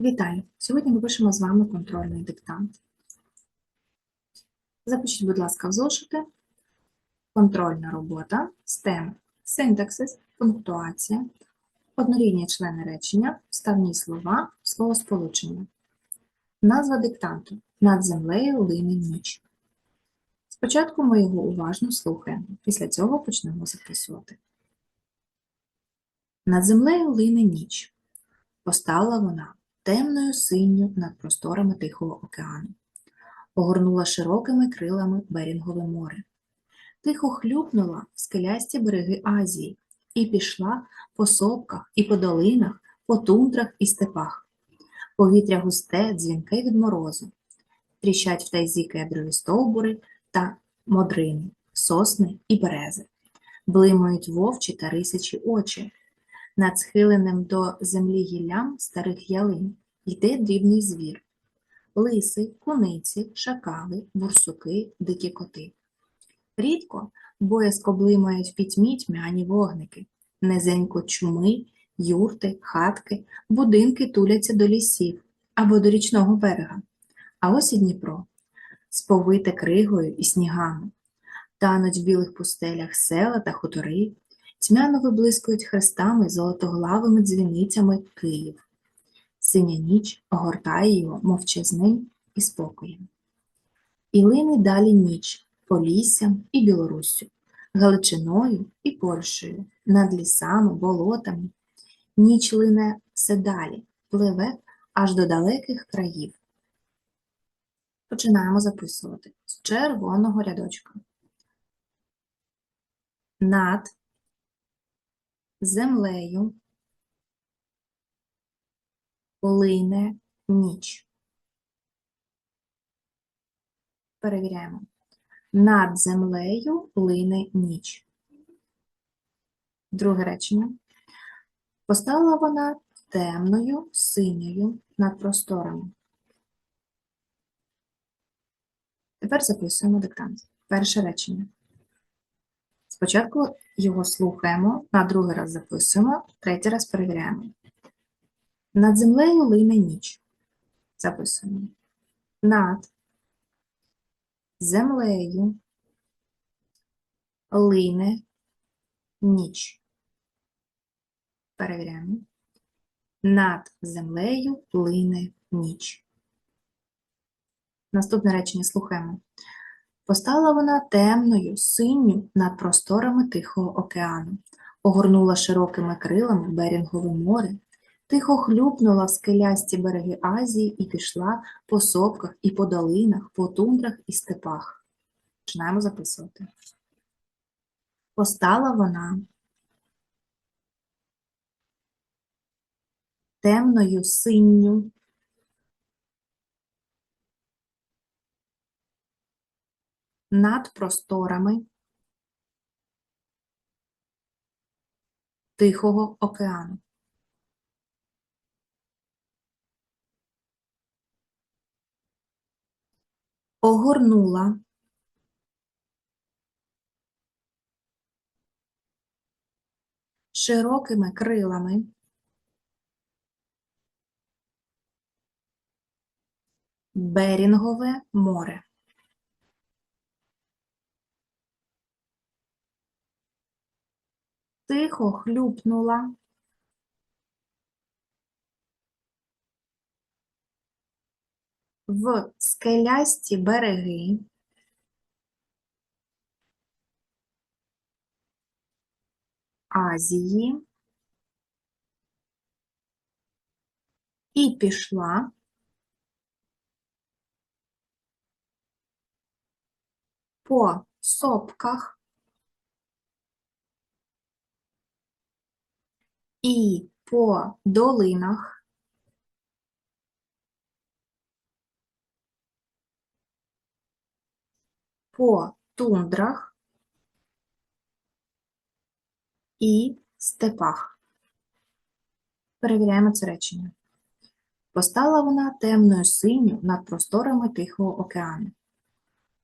Вітаю! Сьогодні ми пишемо з вами контрольний диктант. Запишіть, будь ласка, в зошити. Контрольна робота, STEM, синтаксис, пунктуація, однорідні члени речення, вставні слова, словосполучення. Назва диктанту Над землею лине ніч. Спочатку ми його уважно слухаємо, після цього почнемо записувати. Над землею лине ніч. Постала вона темною синю над просторами Тихого океану, огорнула широкими крилами Берінгове море, тихо хлюпнула в скелясті береги Азії і пішла по сопках і по долинах, по тундрах і степах. Повітря густе, дзвінке від морозу, тріщать в тайзі кедрові стовбури та модрини, сосни і берези, блимають вовчі та рисячі очі, над схиленим до землі гіллям старих ялин йде дрібний звір. Лиси, куниці, шакали, бурсуки, дикі коти. Рідко боязко блимають в пітьмі тьмяні вогники. Низенько чуми, юрти, хатки, будинки туляться до лісів або до річного берега. А ось і Дніпро, сповите кригою і снігами. Тануть в білих пустелях села та хутори, тьмяно виблискують хрестами золотоглавими дзвіницями Київ. Синя ніч огортає його мовчазним і спокоєм. І лине далі ніч Поліссям і Білоруссю, Галичиною і Польщею, над лісами, болотами. Ніч лине все далі, пливе аж до далеких країв. Починаємо записувати з червоного рядочка. Над землею лине ніч. Перевіряємо. Над землею лине ніч. Друге речення. Постала вона темною, синьою над просторами. Тепер записуємо диктант. Перше речення. Спочатку його слухаємо, на другий раз записуємо, третій раз перевіряємо. Над землею лине ніч. Записуємо. Над землею лине ніч. Перевіряємо. Над землею лине ніч. Наступне речення слухаємо. Постала вона темною, синю над просторами Тихого океану, огорнула широкими крилами Берінгове море, тихо хлюпнула в скелясті береги Азії і пішла по сопках і по долинах, по тундрах і степах. Починаємо записувати. Постала вона темною синю над просторами Тихого океану. Огорнула широкими крилами Берінгове море. Тихо хлюпнула. В скелясті береги. Азії. І пішла. По сопках і по долинах по тундрах і степах. Перевіряємо це речення. Постала вона темною синю над просторами Тихого океану.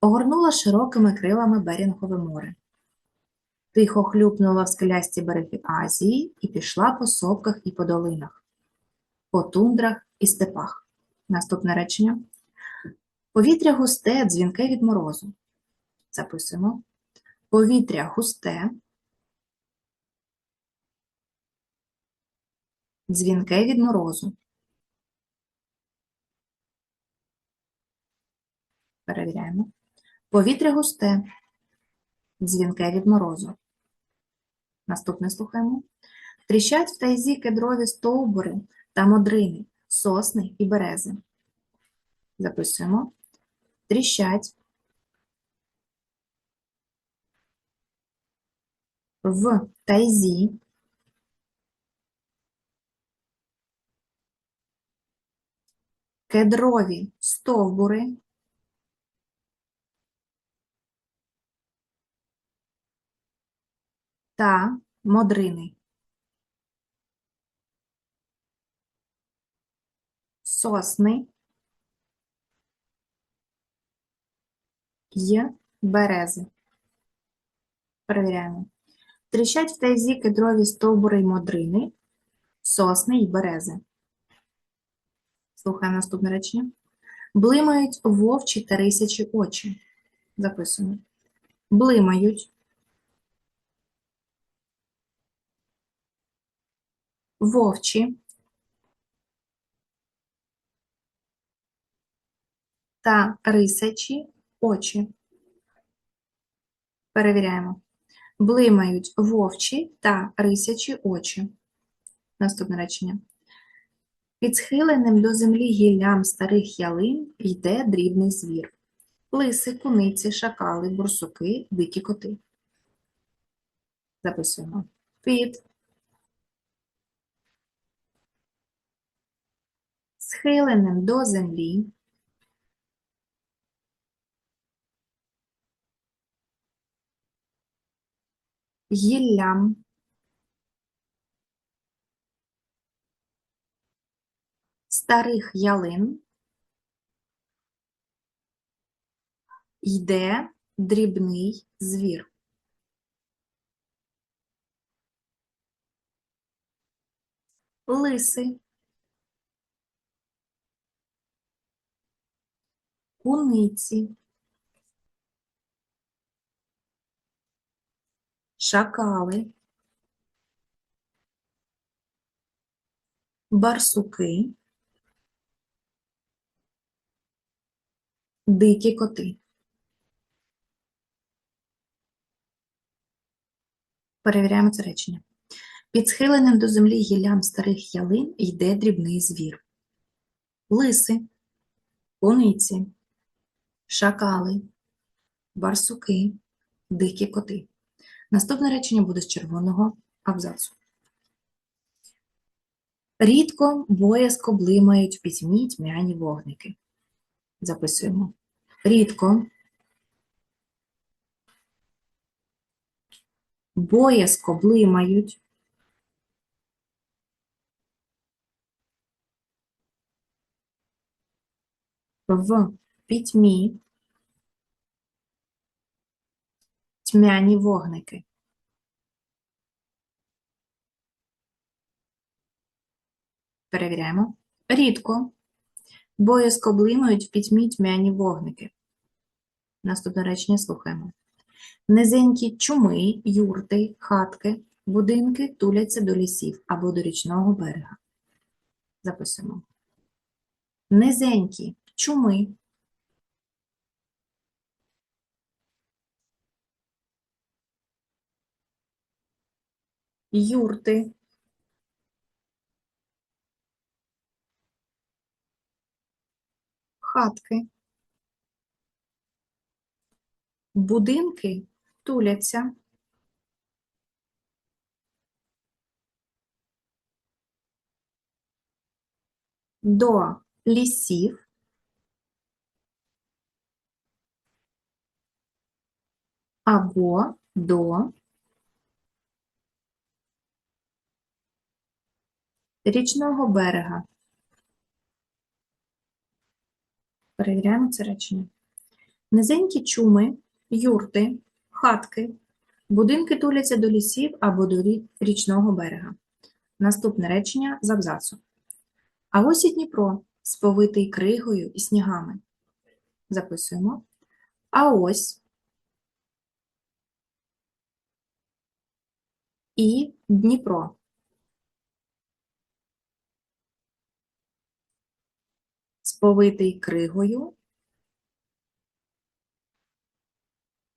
Огорнула широкими крилами Берінгове море. Тихо хлюпнула в скелясті береги Азії і пішла по сопках і по долинах, по тундрах і степах. Наступне речення. Повітря густе, дзвінке від морозу. Записуємо. Повітря густе, дзвінке від морозу. Перевіряємо. Повітря густе, дзвінке від морозу. Наступне слухаємо. Тріщать в тайзі кедрові стовбури та модрини, сосни і берези. Записуємо. Тріщать в тайзі кедрові стовбури та модрини. Сосни й берези. Перевіряємо. Тріщать в тайзі кедрові стовбури й модрини, сосни й берези. Слухаємо наступне речення. Блимають вовчі та рисячі очі. Записуємо. Блимають. Вовчі та рисячі очі. Перевіряємо. Блимають вовчі та рисячі очі. Наступне речення. Під схиленим до землі гіллям старих ялин йде дрібний звір. Лиси, куниці, шакали, бурсуки, дикі коти. Записуємо. Під схиленим до землі. Гіллям. Старих ялин. Йде дрібний звір. Лиси, куниці, шакали, барсуки, дикі коти. Перевіряємо це речення. Під схиленим до землі гіллям старих ялин йде дрібний звір. Лиси, куниці, шакали, барсуки, дикі коти. Наступне речення буде з червоного абзацу. Рідко боязко блимають в пітьмі тьмяні вогники. Записуємо. Рідко боязко блимають в пітьмі тьмяні вогники. Перевіряємо. Рідко боязко блимають в пітьмі тьмяні вогники. Наступне речення слухаємо. Низенькі чуми, юрти, хатки, будинки туляться до лісів або до річного берега. Записуємо. Низенькі чуми, юрти, хатки, будинки туляться. До лісів. Або до річного берега. Перевіряємо це речення. Низенькі чуми, юрти, хатки, будинки туляться до лісів або до річного берега. Наступне речення з абзацу. А ось і Дніпро, сповитий кригою і снігами. Записуємо. А ось і Дніпро. Сповитий кригою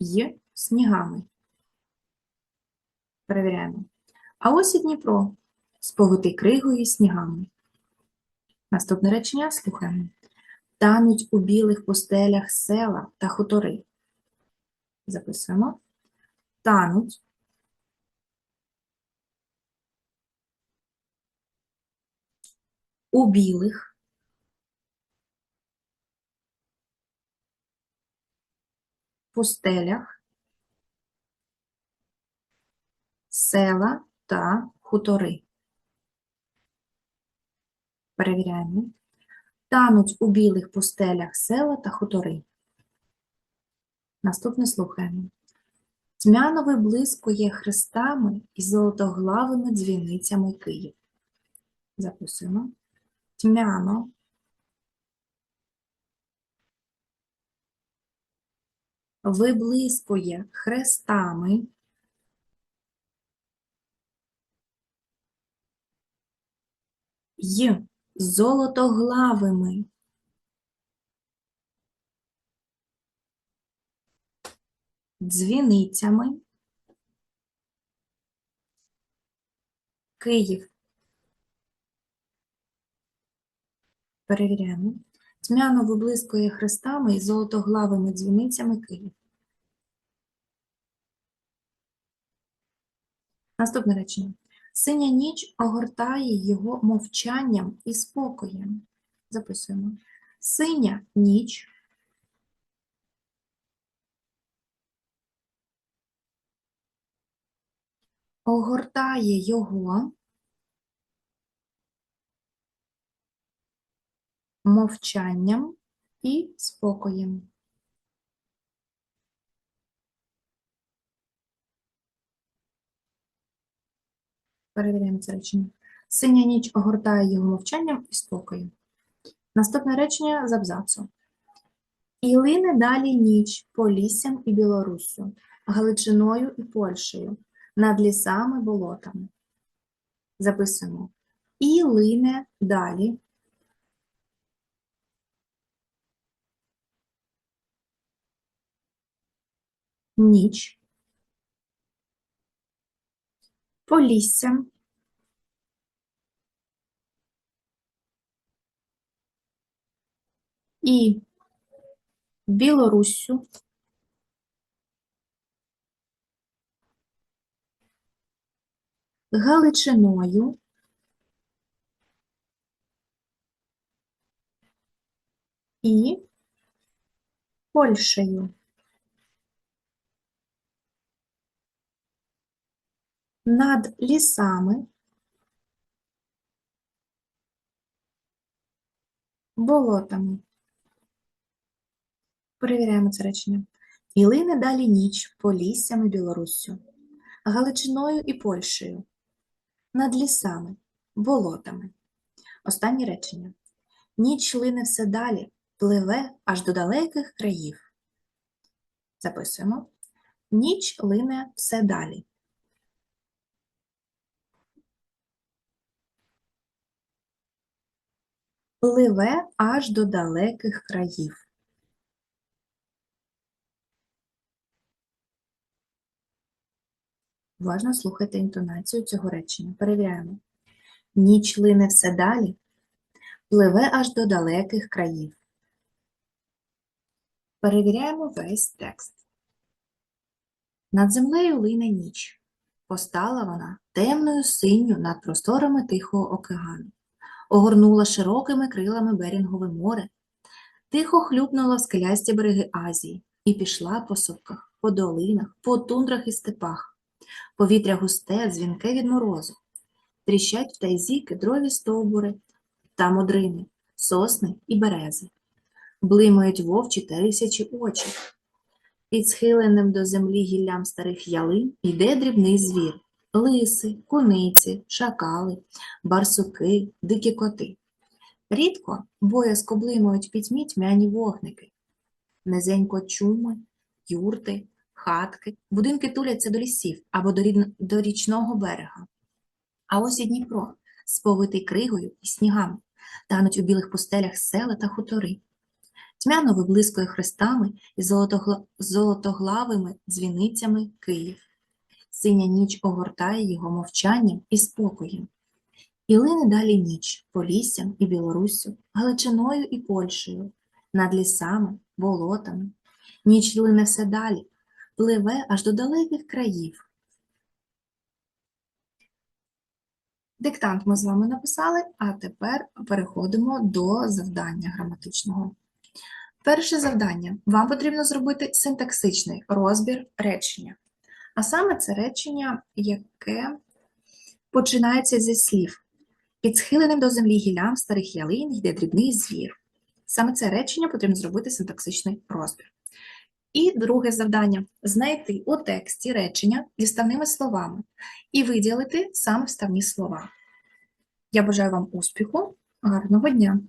й снігами. Перевіряємо. А ось і Дніпро, сповитий кригою і снігами. Наступне речення слухаємо. Тануть у білих пустелях села та хутори. Записуємо. Тануть у білих пустелях села та хутори. Перевіряємо. Тануть у білих пустелях села та хутори. Наступне слухаємо. Тьмяно виблискує хрестами і золотоглавими дзвіницями Київ. Записуємо. Тьмяно виблискує хрестами й золотоглавими дзвіницями Київ. Перевіряємо. Тьмяно виблискує хрестами і золотоглавими дзвіницями Київ. Наступне речення. Синя ніч огортає його мовчанням і спокоєм. Записуємо. Синя ніч огортає його мовчанням і спокоєм. Перевіряємо це речення. Синя ніч огортає його мовчанням і спокоєм. Наступне речення з абзацу. І лине далі ніч по лісям і Білоруссю, Галичиною і Польщею, над лісами болотами. Записуємо. І лине далі ніч Полісся, і Білоруссю, Галичиною, і Польщею. Над лісами, болотами. Перевіряємо це речення. І лине далі ніч поліссями Білоруссю, Галичиною і Польщею, над лісами, болотами. Останнє речення. Ніч лине все далі, пливе аж до далеких країв. Записуємо. Ніч лине все далі. Пливе аж до далеких країв. Уважно слухайте інтонацію цього речення. Перевіряємо. Ніч лине все далі, пливе аж до далеких країв. Перевіряємо весь текст. Над землею лине ніч. Постала вона темною синю над просторами Тихого океану. Огорнула широкими крилами Берінгове море, тихо хлюпнула в скелясті береги Азії і пішла по сопках, по долинах, по тундрах і степах. Повітря густе, дзвінке від морозу. Тріщать в тайзі кедрові стовбури та модрини, сосни і берези. Блимають вовчі та рисячі очі. Під схиленим до землі гіллям старих ялин йде дрібний звір лиси, куниці, шакали, барсуки, дикі коти. Рідко боязко блимають в пітьмі тьмяні вогники. Низенько чуми, юрти, хатки, будинки туляться до лісів або до, рідн- до річного берега. А ось і Дніпро, сповитий кригою і снігами, тануть у білих пустелях села та хутори. Тьмяно виблискує хрестами і золотогла- золотоглавими дзвіницями Київ. Синя ніч огортає його мовчанням і спокоєм. І лине далі ніч Поліссям і Білоруссю, Галичиною і Польщею, над лісами, болотами. Ніч лине все далі, пливе аж до далеких країв. Диктант ми з вами написали, а тепер переходимо до завдання граматичного. Перше завдання. Вам потрібно зробити синтаксичний розбір речення. А саме це речення, яке починається зі слів під схиленим до землі гіллям старих ялин йде дрібний звір. Саме це речення потрібно зробити синтаксичний розбір. І друге завдання знайти у тексті речення зі вставними словами і виділити саме вставні слова. Я бажаю вам успіху, гарного дня!